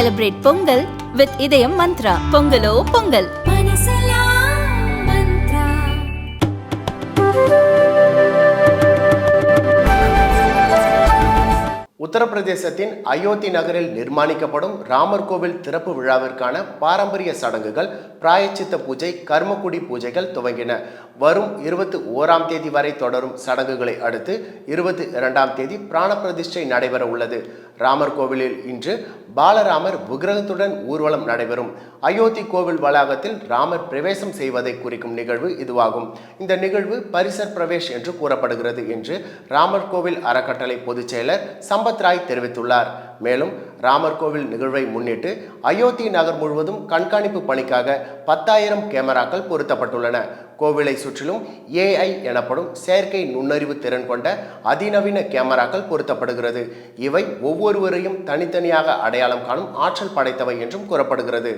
Celebrate Pongal with Idayam Mantra. Pongalo Pongal. உத்தரப்பிரதேசத்தின் அயோத்தி நகரில் நிர்மாணிக்கப்படும் ராமர் கோவில் திறப்பு விழாவிற்கான பாரம்பரிய சடங்குகள் பிராயச்சித்த பூஜை கர்மக்குடி பூஜைகள் துவங்கின. வரும் இருபத்தி ஓராம் தேதி வரை தொடரும் சடங்குகளை அடுத்து இருபத்தி இரண்டாம் தேதி பிராண பிரதிஷ்டை நடைபெற உள்ளது. ராமர் கோவிலில் இன்று பாலராமர் விக்கிரகத்துடன் ஊர்வலம் நடைபெறும். அயோத்தி கோவில் வளாகத்தில் ராமர் பிரவேசம் செய்வதை குறிக்கும் நிகழ்வு இதுவாகும். இந்த நிகழ்வு பரிசர் பிரவேஷ் என்று கூறப்படுகிறது என்று ராமர் கோவில் அறக்கட்டளை பொதுச் செயலர் சம்பத் ராய் தெரிவித்துள்ளார். மேலும் ராமர் கோவில் நிகழ்வை முன்னிட்டு அயோத்தி நகர் முழுவதும் கண்காணிப்பு பணிக்காக பத்தாயிரம் கேமராக்கள் பொருத்தப்பட்டுள்ளன. கோவிலை சுற்றிலும் ஏஐ எனப்படும் செயற்கை நுண்ணறிவு திறன் கொண்ட அதிநவீன கேமராக்கள் பொருத்தப்படுகிறது. இவை ஒவ்வொருவரையும் தனித்தனியாக அடையாளம் காணும் ஆற்றல் படைத்தவை என்றும் கூறப்படுகிறது.